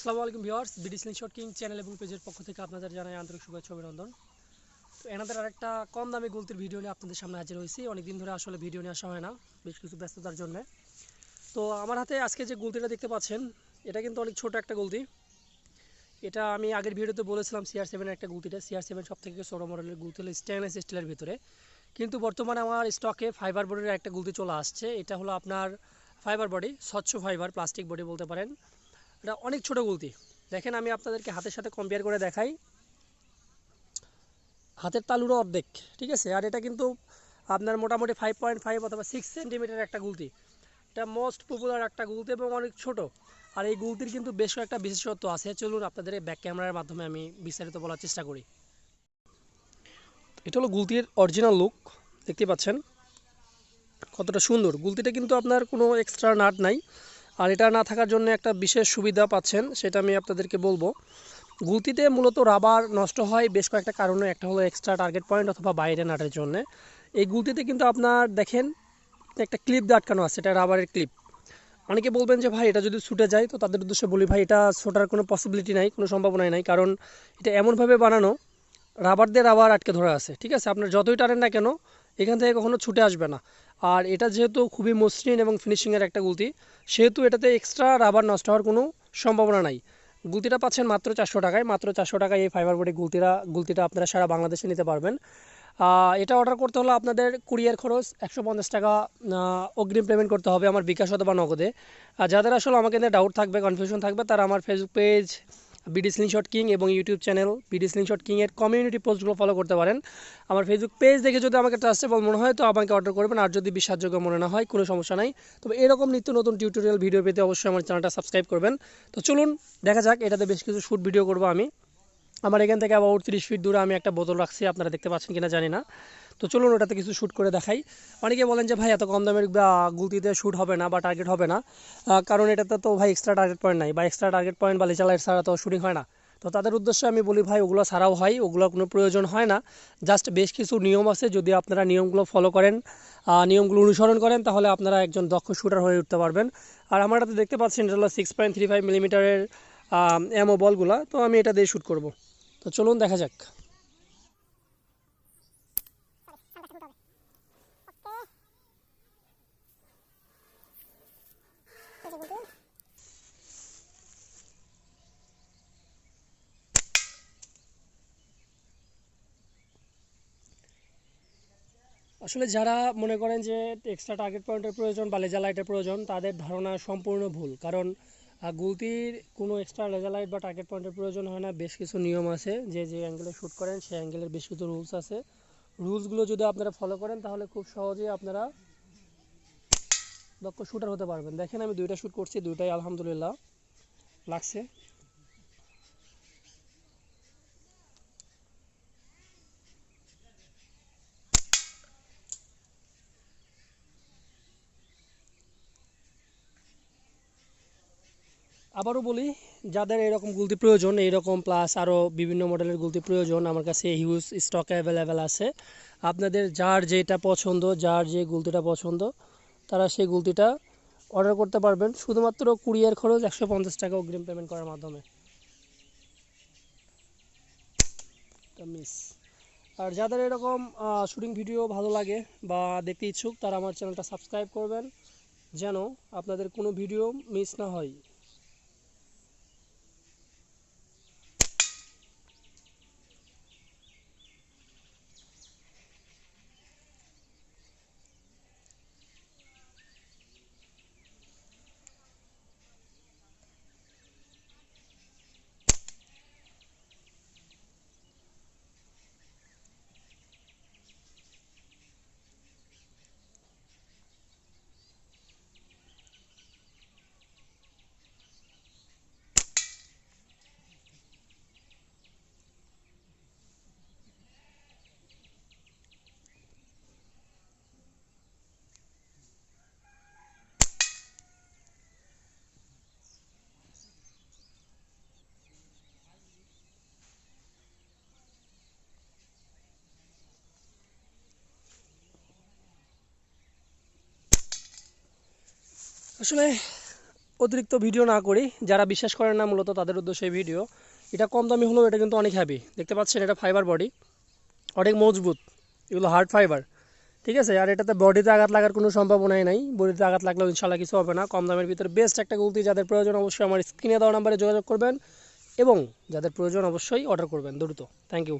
আসসালামু আলাইকুম viewers, BD slingshot king channel এবং পেজের পক্ষ থেকে আপনাদের জানাই আন্তরিক শুভেচ্ছা অভিনন্দন। তো এনাদের আরেকটা কম দামি গুলতির ভিডিও নিয়ে আপনাদের সামনে হাজির হয়েছি। অনেকদিন ধরে আসলে ভিডিও নিয়ে আসা হয় না, বেশ কিছু ব্যস্ততার জন্য। তো আমার হাতে আজকে যে গুলতিটা দেখতে পাচ্ছেন, এটা কিন্তু অনেক ছোট একটা গুলতি। এটা আমি আগের ভিডিওতে বলেছিলাম সিআর সেভেনের একটা গুলতিটা। সিআর সেভেন সব থেকে ছোটো মডেলের গুলতি হলো স্টেনলেস স্টিলের ভিতরে। কিন্তু বর্তমানে আমার স্টকে ফাইবার বডির একটা গুলতি চলে আসছে। এটা হলো আপনার ফাইবার বডি স্বচ্ছ ফাইবার প্লাস্টিক বডি বলতে পারেন। এটা অনেক ছোট গুলতি। দেখেন আমি আপনাদেরকে হাতের সাথে কম্পেয়ার করে দেখাই। হাতের তালুরও অর্ধেক, ঠিক আছে? আর এটা কিন্তু আপনার মোটামুটি ফাইভ পয়েন্ট ফাইভ অথবা সিক্স সেন্টিমিটার একটা গুলতি। এটা মোস্ট পপুলার একটা গুলতি এবং অনেক ছোট। আর এই গুলতির কিন্তু বেশ কয়েকটা বিশেষত্ব আছে। চলুন আপনাদের এই ব্যাক ক্যামেরার মাধ্যমে আমি বিস্তারিত বলার চেষ্টা করি। এটা হলো গুলতির অরিজিনাল লুক দেখতে পাচ্ছেন? কতটা সুন্দর। গুলতিটা কিন্তু আপনার কোনো এক্সট্রা নাট নাই। আর এটা না থাকার জন্য একটা বিশেষ সুবিধা পাচ্ছেন, সেটা আমি আপনাদেরকে বলব। গুলতিতে মূলত রাবার নষ্ট হয় বেশ কয়েকটা কারণে, একটা হলো এক্সট্রা টার্গেট পয়েন্ট অথবা বাইরে নাটের জন্য। এই গুলতিতে কিন্তু আপনার দেখেন একটা ক্লিপ দিয়ে আটকানো আছে, এটা রাবারের ক্লিপ অনেকে বলবেন যে, ভাই, এটা যদি ছুটে যায়, তো তাদের উদ্দেশ্যে বলি, ভাই, এটা ছোটার কোনো পসিবিলিটি নাই, কোনো সম্ভাবনাই নাই, কারণ এটা এমনভাবে বানানো, রাবার দিয়ে রাবার আটকে ধরা আছে, ঠিক আছে? আপনার যতই টানেন না কেন এখান থেকে কখনো ছুটে আসবে না। আর এটা যেহেতু খুবই মসৃণ এবং ফিনিশিংয়ের একটা গুলতি, সেহেতু এটাতে এক্সট্রা রাবার নষ্ট হওয়ার কোনো সম্ভাবনা নাই। গুলতিটা পাচ্ছেন মাত্র চারশো টাকায়, মাত্র চারশো টাকায় এই ফাইবার বডি গুলতিরা গুলতিটা আপনারা সারা বাংলাদেশে নিতে পারবেন। এটা অর্ডার করতে হলে আপনাদের কুরিয়ার খরচ একশো পঞ্চাশ টাকা অগ্রিম পেমেন্ট করতে হবে আমার বিকাশ অথবা নগদে। আর যাদের আসলে আমাকে নিয়ে ডাউট থাকবে কনফিউশন থাকবে, তারা আমার Facebook page BD slingshot king এবং ইউটিউব চ্যানেল বিডি স্লিংশট কিংয়ের কমিউনিটি পোস্টগুলো ফলো করতে পারেন। আমার ফেসবুক পেজ দেখে যদি আমাকে ট্রাস্টেবল মনে হয়, তো আমাকে অর্ডার করবেন। আর যদি বিশ্বাসযোগ্য মনে না হয়, কোনো সমস্যা নাই। তবে এরকম নিত্য নতুন টিউটোরিয়াল ভিডিও পেতে অবশ্যই আমার চ্যানেলটা সাবস্ক্রাইব করবেন। তো চলুন, দেখা যাক, এটাতে বেশ কিছু শ্যুট ভিডিও করব আমি। আমার এখান থেকে আবার তিরিশ ফিট দূরে আমি একটা বোতল রাখছি, আপনারা দেখতে পাচ্ছেন কিনা জানি না। তো চলুন ওটাতে কিছু শ্যুট করে দেখাই। অনেকে বলেন যে, ভাই, এত কম দামের গুলতিতে শ্যুট হবে না বা টার্গেট হবে না। কারণ এটাতে তো ভাই এক্সট্রা টার্গেট পয়েন্ট নাই বা এক্সট্রা টার্গেট পয়েন্ট বা লেচার লাইট ছাড়া তো শুটিং হয় না। তো তাদের উদ্দেশ্যে আমি বলি, ভাই, ওগুলো ছাড়াও হয়, ওগুলো কোনো প্রয়োজন হয় না। জাস্ট বেশ কিছু নিয়ম আছে, যদি আপনারা নিয়মগুলো ফলো করেন নিয়মগুলো অনুসরণ করেন, তাহলে আপনারা একজন দক্ষ শুটার হয়ে উঠতে পারবেন। আর আমার হাতে দেখতে পাচ্ছেন, এটা হলো সিক্স পয়েন্ট থ্রি ফাইভ মিলিমিটারের এমও বলগুলো তো আমি এটা দিয়ে শ্যুট করব। তো চলুন দেখা যাক। আসলে যারা মনে করেন যে এক্সট্রা টার্গেট পয়েন্টের প্রয়োজন বা লেজার লাইটের প্রয়োজন, তাদের ধারণা সম্পূর্ণ ভুল। কারণ গুলতির কোনো এক্সট্রা লেজার লাইট বা টার্গেট পয়েন্টের প্রয়োজন হয় না, বেশ কিছু নিয়ম আছে, যে যে অ্যাঙ্গেলে শ্যুট করেন, সেই অ্যাঙ্গেলের বেশ কিছু রুলস আছে। রুলসগুলো যদি আপনারা ফলো করেন, তাহলে খুব সহজেই আপনারা দক্ষ শুটার হতে পারবেন। দেখেন আমি দুইটা শ্যুট করছি, দুইটাই আলহামদুলিল্লাহ লাগছে। আবারও বলি, যাদের এরকম গুলতি প্রয়োজন, এইরকম প্লাস আরও বিভিন্ন মডেলের গুলতি প্রয়োজন, আমার কাছে হিউজ স্টক অ্যাভেলেবেল আছে। আপনাদের যার যেটা পছন্দ, যার যে গুলতিটা পছন্দ, তারা সেই গুলতিটা অর্ডার করতে পারবেন। শুধুমাত্র কুরিয়ার খরচ একশো পঞ্চাশ টাকা অগ্রিম পেমেন্ট করার মাধ্যমে। মিস আর যাদের এরকম শুটিং ভিডিও ভালো লাগে বা দেখতে ইচ্ছুক, তারা আমার চ্যানেলটা সাবস্ক্রাইব করবেন, যেন আপনাদের কোনো ভিডিও মিস না হয়। আসলে অতিরিক্ত ভিডিও না করি। যারা বিশ্বাস করেন না, মূলত তাদের উদ্দেশ্যে ভিডিও এটা কম দামি হলেও এটা কিন্তু অনেক হ্যাভি দেখতে পাচ্ছেন, এটা ফাইবার বডি অনেক মজবুত। এগুলো হার্ড ফাইবার ঠিক আছে? আর এটাতে বডিতে আঘাত লাগার কোনো সম্ভাবনাই নাই। বডিতে আঘাত লাগলেও ইনশাল্লাহ কিছু হবে না। কম দামের ভিতরে বেস্ট একটা গুলতি যাদের প্রয়োজন, অবশ্যই আমার স্ক্রিনে দেওয়া নাম্বারে যোগাযোগ করবেন। এবং যাদের প্রয়োজন, অবশ্যই অর্ডার করবেন। দ্রুত। Thank you